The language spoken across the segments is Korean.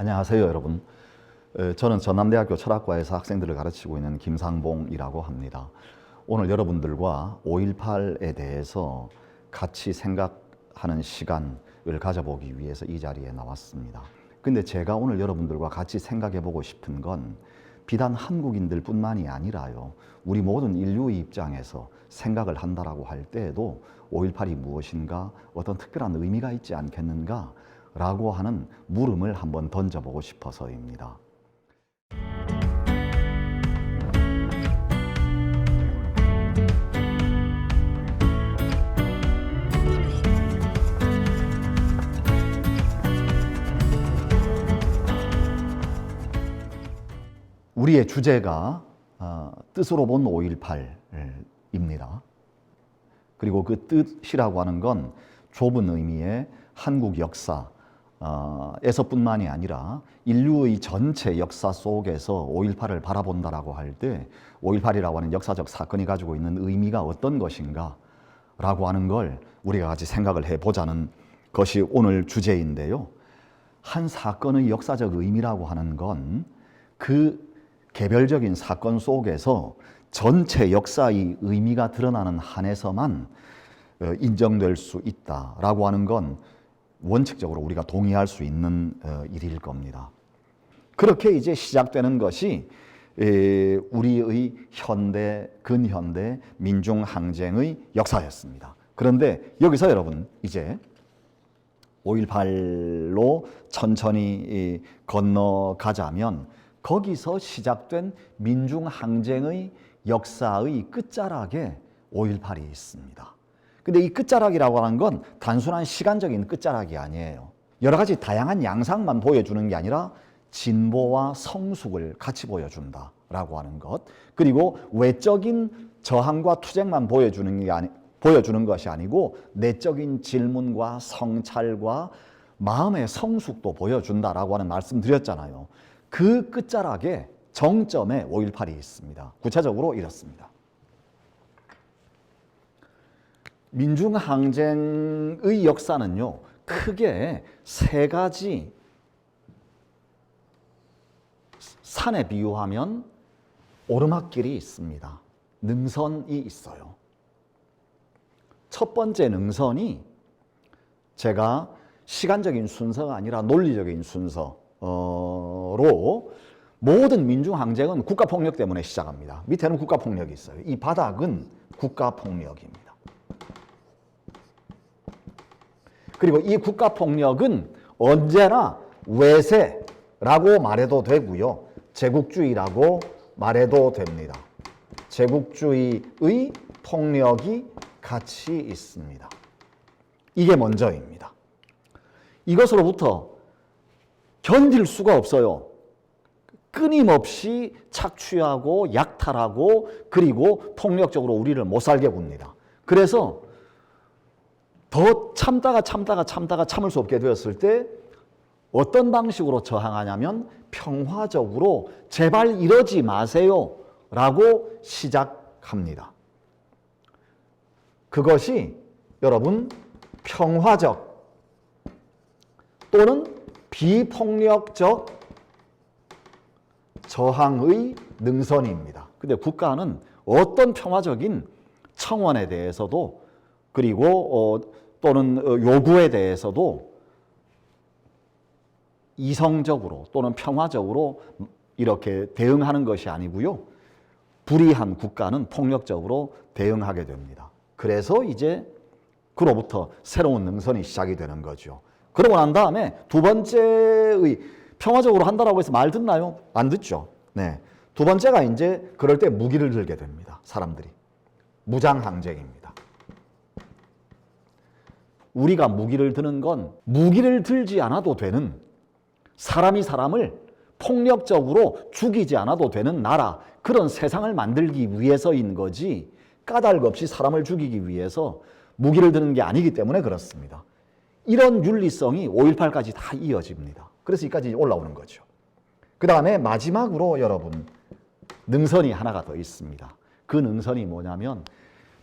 안녕하세요, 여러분. 에, 저는 전남대학교 철학과에서 학생들을 가르치고 있는 김상봉이라고 합니다. 오늘 여러분들과 5.18에 대해서 같이 생각하는 시간을 가져보기 위해서 이 자리에 나왔습니다. 근데 제가 오늘 여러분들과 같이 생각해 보고 싶은 건 비단 한국인들 뿐만이 아니라요. 우리 모든 인류의 입장에서 생각을 한다라고 할 때에도 5.18이 무엇인가 어떤 특별한 의미가 있지 않겠는가 라고 하는 물음을 한번 던져보고 싶어서입니다. 우리의 주제가 어, 뜻으로 본 5.18입니다. 그리고 그 뜻이라고 하는 건 좁은 의미의 한국 역사 에서뿐만이 아니라 인류의 전체 역사 속에서 5.18을 바라본다라고 할 때 5.18이라고 하는 역사적 사건이 가지고 있는 의미가 어떤 것인가 라고 하는 걸 우리가 같이 생각을 해보자는 것이 오늘 주제인데요. 한 사건의 역사적 의미라고 하는 건 그 개별적인 사건 속에서 전체 역사의 의미가 드러나는 한에서만 어, 인정될 수 있다라고 하는 건 원칙적으로 우리가 동의할 수 있는 어, 일일 겁니다. 그렇게 이제 시작되는 것이 에, 우리의 현대 근현대 민중 항쟁의 역사였습니다. 그런데 여기서 여러분 이제 5.18로 천천히 이, 건너가자면 거기서 시작된 민중 항쟁의 역사의 끝자락에 5.18이 있습니다. 근데 이 끝자락이라고 하는 건 단순한 시간적인 끝자락이 아니에요. 여러 가지 다양한 양상만 보여주는 게 아니라 진보와 성숙을 같이 보여준다라고 하는 것. 그리고 외적인 저항과 투쟁만 보여주는 게 아니, 보여주는 것이 아니고 내적인 질문과 성찰과 마음의 성숙도 보여준다라고 하는 말씀 드렸잖아요. 그 끝자락에 정점에 5.18이 있습니다. 구체적으로 이렇습니다. 민중항쟁의 역사는요, 크게 세 가지 산에 비유하면 오르막길이 있습니다. 능선이 있어요. 첫 번째 능선이 제가 시간적인 순서가 아니라 논리적인 순서로 모든 민중항쟁은 국가폭력 때문에 시작합니다. 밑에는 국가폭력이 있어요. 이 바닥은 국가폭력입니다. 그리고 이 국가 폭력은 언제나 외세라고 말해도 되고요. 제국주의라고 말해도 됩니다. 제국주의의 폭력이 같이 있습니다. 이게 먼저입니다. 이것으로부터 견딜 수가 없어요. 끊임없이 착취하고 약탈하고 그리고 폭력적으로 우리를 못 살게 굽니다. 그래서 더 참다가 참다가 참다가 참을 수 없게 되었을 때 어떤 방식으로 저항하냐면 평화적으로 제발 이러지 마세요 라고 시작합니다. 그것이 여러분 평화적 또는 비폭력적 저항의 능선입니다. 근데 국가는 어떤 평화적인 청원에 대해서도 그리고 어, 또는 요구에 대해서도 이성적으로 또는 평화적으로 이렇게 대응하는 것이 아니고요. 불의한 국가는 폭력적으로 대응하게 됩니다. 그래서 이제 그로부터 새로운 능선이 시작이 되는 거죠. 그러고 난 다음에 두 번째의 평화적으로 한다라고 해서 말 듣나요? 안 듣죠. 네. 두 번째가 이제 그럴 때 무기를 들게 됩니다. 사람들이. 무장항쟁입니다. 우리가 무기를 드는 건 무기를 들지 않아도 되는 사람이 사람을 폭력적으로 죽이지 않아도 되는 나라 그런 세상을 만들기 위해서인 거지 까닭 없이 사람을 죽이기 위해서 무기를 드는 게 아니기 때문에 그렇습니다. 이런 윤리성이 5.18까지 다 이어집니다. 그래서 여기까지 올라오는 거죠. 그 다음에 마지막으로 여러분 능선이 하나가 더 있습니다. 그 능선이 뭐냐면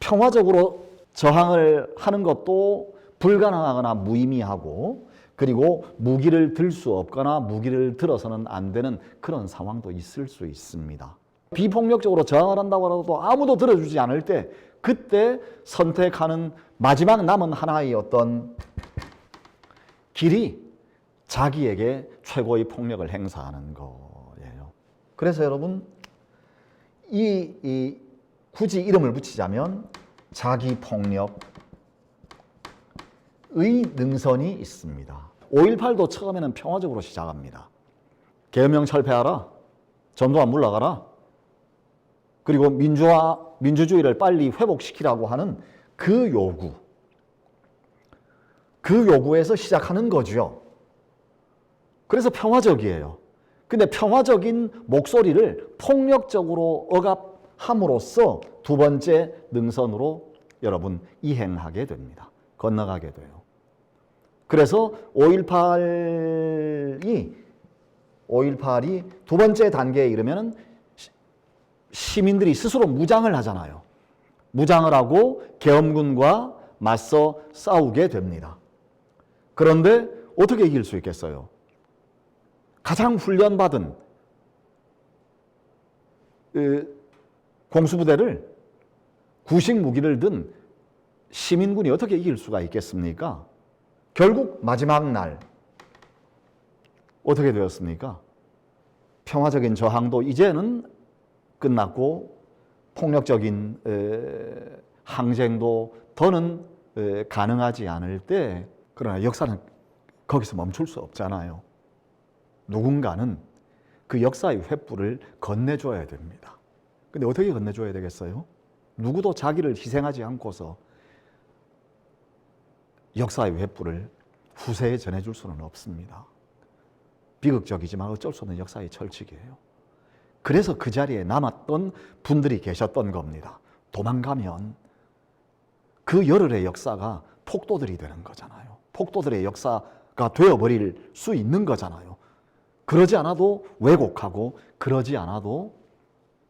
평화적으로 저항을 하는 것도 불가능하거나 무의미하고 그리고 무기를 들 수 없거나 무기를 들어서는 안 되는 그런 상황도 있을 수 있습니다. 비폭력적으로 저항을 한다고 하도 아무도 들어주지 않을 때 그때 선택하는 마지막 남은 하나의 어떤 길이 자기에게 최고의 폭력을 행사하는 거예요. 그래서 여러분 이, 이 굳이 이름을 붙이자면 자기 폭력 의 능선이 있습니다. 5.18도 처음에는 평화적으로 시작합니다. 계엄령 철폐하라. 전두환 물러가라. 그리고 민주화, 민주주의를 빨리 회복시키라고 하는 그 요구. 그 요구에서 시작하는 거죠. 그래서 평화적이에요. 근데 평화적인 목소리를 폭력적으로 억압함으로써 두 번째 능선으로 여러분 이행하게 됩니다. 건너가게 돼요. 그래서 5.18이 5.18이 두 번째 단계에 이르면은 시- 시민들이 스스로 무장을 하잖아요. 무장을 하고 계엄군과 맞서 싸우게 됩니다. 그런데 어떻게 이길 수 있겠어요? 가장 훈련받은 그 공수부대를 구식 무기를 든 시민군이 어떻게 이길 수가 있겠습니까? 결국 마지막 날 어떻게 되었습니까? 평화적인 저항도 이제는 끝났고 폭력적인 에, 항쟁도 더는 에, 가능하지 않을 때 그러나 역사는 거기서 멈출 수 없잖아요. 누군가는 그 역사의 횃불을 건네줘야 됩니다. 근데 어떻게 건네줘야 되겠어요? 누구도 자기를 희생하지 않고서 역사의 횃불을 후세에 전해줄 수는 없습니다. 비극적이지만 어쩔 수 없는 역사의 철칙이에요. 그래서 그 자리에 남았던 분들이 계셨던 겁니다. 도망가면 그 열흘의 역사가 폭도들이 되는 거잖아요. 폭도들의 역사가 되어버릴 수 있는 거잖아요. 그러지 않아도 왜곡하고 그러지 않아도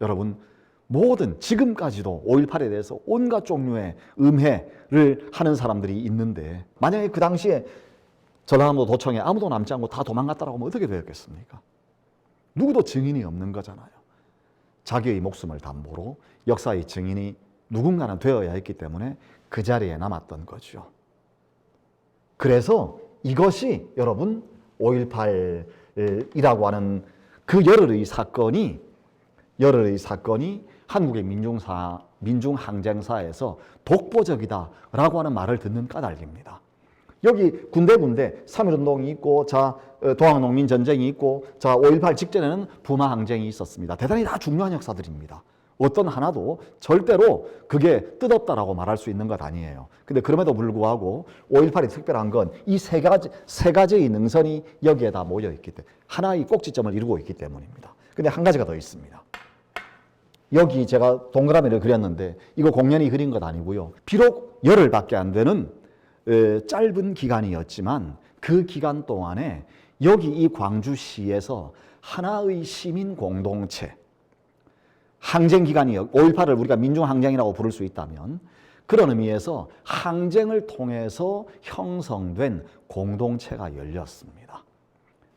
여러분 모든 지금까지도 5.18에 대해서 온갖 종류의 음해를 하는 사람들이 있는데 만약에 그 당시에 전라남도 도청에 아무도 남지 않고 다 도망갔다라고 하면 어떻게 되었겠습니까? 누구도 증인이 없는 거잖아요. 자기의 목숨을 담보로 역사의 증인이 누군가는 되어야 했기 때문에 그 자리에 남았던 거죠. 그래서 이것이 여러분 5.18이라고 하는 그 열흘의 사건이 열흘의 사건이 한국의 민중사 민중 항쟁사에서 독보적이다라고 하는 말을 듣는 까닭입니다. 여기 군데군데 3.1운동이 있고, 자, 어, 동학농민 전쟁이 있고, 자, 5.18 직전에는 부마 항쟁이 있었습니다. 대단히 다 중요한 역사들입니다. 어떤 하나도 절대로 그게 뜻없다라고 말할 수 있는 것 아니에요. 근데 그럼에도 불구하고 5.18이 특별한 건 이 세 가지, 세 가지의 능선이 여기에 다 모여 있기 때문에 하나의 꼭지점을 이루고 있기 때문입니다. 근데 한 가지가 더 있습니다. 여기 제가 동그라미를 그렸는데 이거 공연이 그린 것 아니고요. 비록 열흘밖에 안 되는 에, 짧은 기간이었지만 그 기간 동안에 여기 이 광주시에서 하나의 시민 공동체 항쟁 기간이 5.18을 우리가 민중 항쟁이라고 부를 수 있다면 그런 의미에서 항쟁을 통해서 형성된 공동체가 열렸습니다.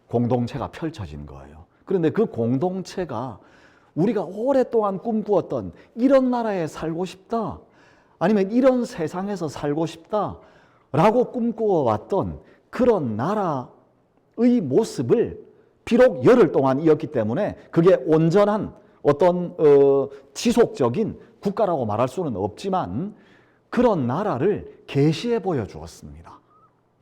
공동체가 펼쳐진 거예요. 그런데 그 공동체가 우리가 오랫동안 꿈꾸었던 이런 나라에 살고 싶다. 아니면 이런 세상에서 살고 싶다. 라고 꿈꾸어 왔던 그런 나라의 모습을 비록 열흘 동안 이었기 때문에 그게 온전한 어떤 어, 지속적인 국가라고 말할 수는 없지만 그런 나라를 계시해 보여 주었습니다.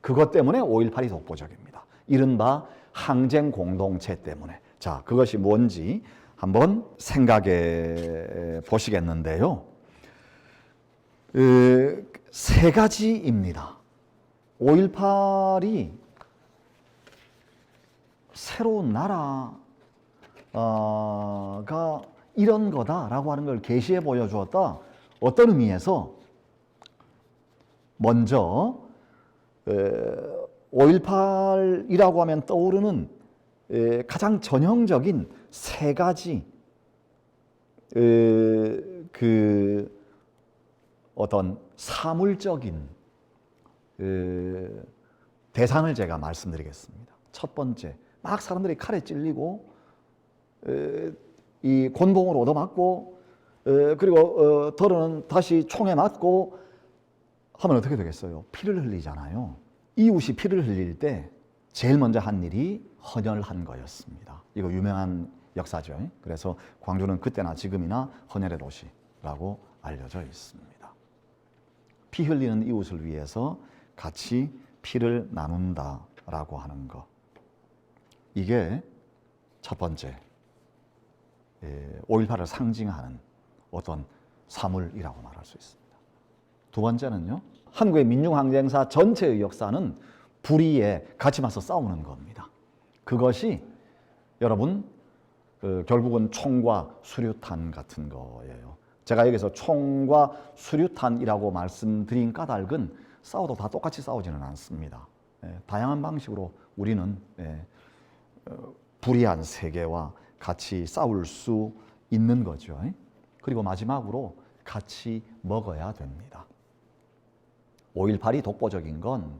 그것 때문에 5.18이 독보적입니다. 이른바 항쟁 공동체 때문에. 자, 그것이 뭔지 한번 생각해 보시겠는데요. 그, 세 가지입니다. 5.18이 새로운 나라가 이런 거다라고 하는 걸 계시해 보여주었다. 어떤 의미에서 먼저 5.18이라고 하면 떠오르는 에, 가장 전형적인 세 가지 에, 그 어떤 사물적인 에, 대상을 제가 말씀드리겠습니다. 첫 번째, 막 사람들이 칼에 찔리고 에, 이 곤봉으로 얻어맞고 에, 그리고 어, 더러는 다시 총에 맞고 하면 어떻게 되겠어요? 피를 흘리잖아요. 이웃이 피를 흘릴 때 제일 먼저 한 일이 헌혈한 거였습니다. 이거 유명한 역사죠. 그래서 광주는 그때나 지금이나 헌혈의 도시라고 알려져 있습니다. 피 흘리는 이웃을 위해서 같이 피를 나눈다라고 하는 것. 이게 첫 번째 5.18을 상징하는 어떤 사물이라고 말할 수 있습니다. 두 번째는요. 한국의 민중항쟁사 전체의 역사는 불의에 같이 맞서 싸우는 겁니다. 그것이 여러분 그 결국은 총과 수류탄 같은 거예요. 제가 여기서 총과 수류탄이라고 말씀드린 까닭은 싸워도 다 똑같이 싸우지는 않습니다. 예, 다양한 방식으로 우리는 예, 어, 불의한 세계와 같이 싸울 수 있는 거죠. 그리고 마지막으로 같이 먹어야 됩니다. 5.18이 독보적인 건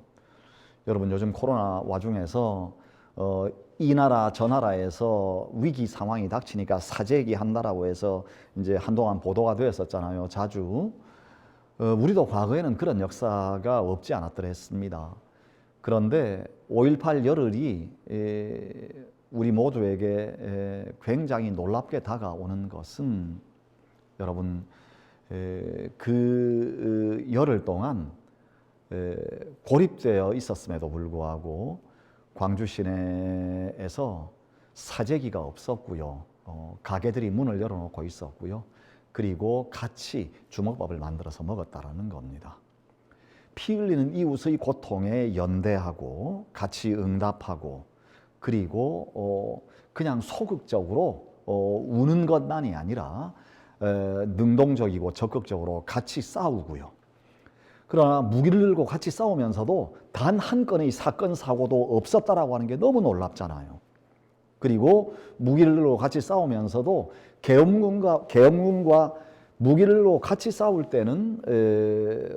여러분 요즘 코로나 와중에서 어, 이 나라 저 나라에서 위기 상황이 닥치니까 사재기 한다라고 해서 이제 한동안 보도가 되었었잖아요. 자주 어, 우리도 과거에는 그런 역사가 없지 않았더랬습니다. 그런데 5.18 열흘이 에, 우리 모두에게 에, 굉장히 놀랍게 다가오는 것은 여러분 에, 그 어, 열흘 동안 에, 고립되어 있었음에도 불구하고 광주 시내에서 사재기가 없었고요. 어, 가게들이 문을 열어놓고 있었고요. 그리고 같이 주먹밥을 만들어서 먹었다라는 겁니다. 피 흘리는 이웃의 고통에 연대하고 같이 응답하고 그리고 어, 그냥 소극적으로 어, 우는 것만이 아니라 에, 능동적이고 적극적으로 같이 싸우고요. 그러나 무기를 들고 같이 싸우면서도 단 한 건의 사건 사고도 없었다라고 하는 게 너무 놀랍잖아요. 그리고 무기를 들고 같이 싸우면서도 계엄군과 계엄군과 무기를 들고 같이 싸울 때는 에,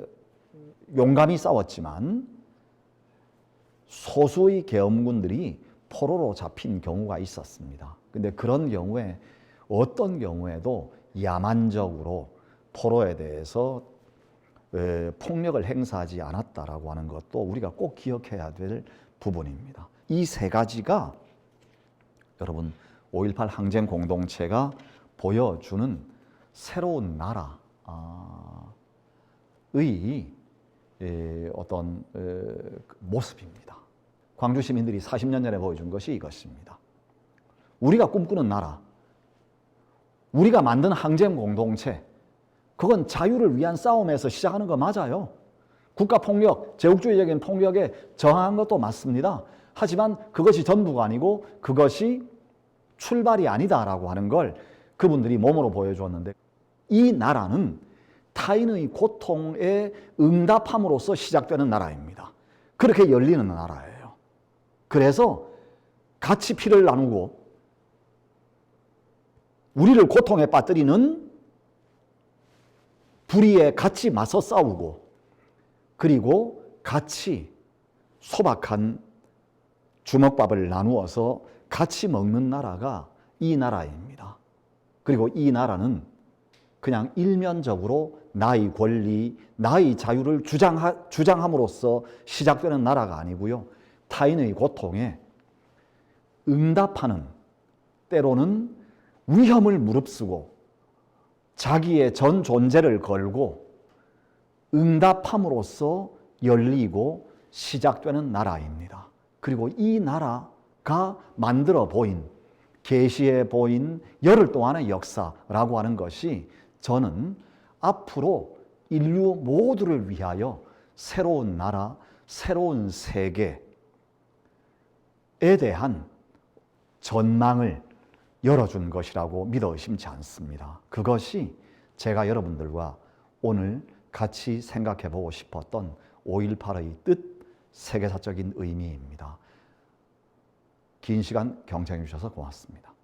용감히 싸웠지만 소수의 계엄군들이 포로로 잡힌 경우가 있었습니다. 근데 그런 경우에 어떤 경우에도 야만적으로 포로에 대해서 에, 폭력을 행사하지 않았다라고 하는 것도 우리가 꼭 기억해야 될 부분입니다. 이 세 가지가 여러분 5.18 항쟁 공동체가 보여주는 새로운 나라의 에, 어떤 모습입니다. 광주 시민들이 40년 전에 보여준 것이 이것입니다. 우리가 꿈꾸는 나라, 우리가 만든 항쟁 공동체, 그건 자유를 위한 싸움에서 시작하는 거 맞아요. 국가 폭력, 제국주의적인 폭력에 저항한 것도 맞습니다. 하지만 그것이 전부가 아니고 그것이 출발이 아니다라고 하는 걸 그분들이 몸으로 보여주었는데 이 나라는 타인의 고통에 응답함으로써 시작되는 나라입니다. 그렇게 열리는 나라예요. 그래서 같이 피를 나누고 우리를 고통에 빠뜨리는 불의에 같이 맞서 싸우고 그리고 같이 소박한 주먹밥을 나누어서 같이 먹는 나라가 이 나라입니다. 그리고 이 나라는 그냥 일면적으로 나의 권리, 나의 자유를 주장하, 주장함으로써 시작되는 나라가 아니고요. 타인의 고통에 응답하는 때로는 위험을 무릅쓰고 자기의 전 존재를 걸고 응답함으로써 열리고 시작되는 나라입니다. 그리고 이 나라가 만들어 보인 계시해 보인 열흘 동안의 역사라고 하는 것이 저는 앞으로 인류 모두를 위하여 새로운 나라, 새로운 세계에 대한 전망을 열어준 것이라고 믿어 의심치 않습니다. 그것이 제가 여러분들과 오늘 같이 생각해 보고 싶었던 5.18의 뜻, 세계사적인 의미입니다. 긴 시간 경청해 주셔서 고맙습니다.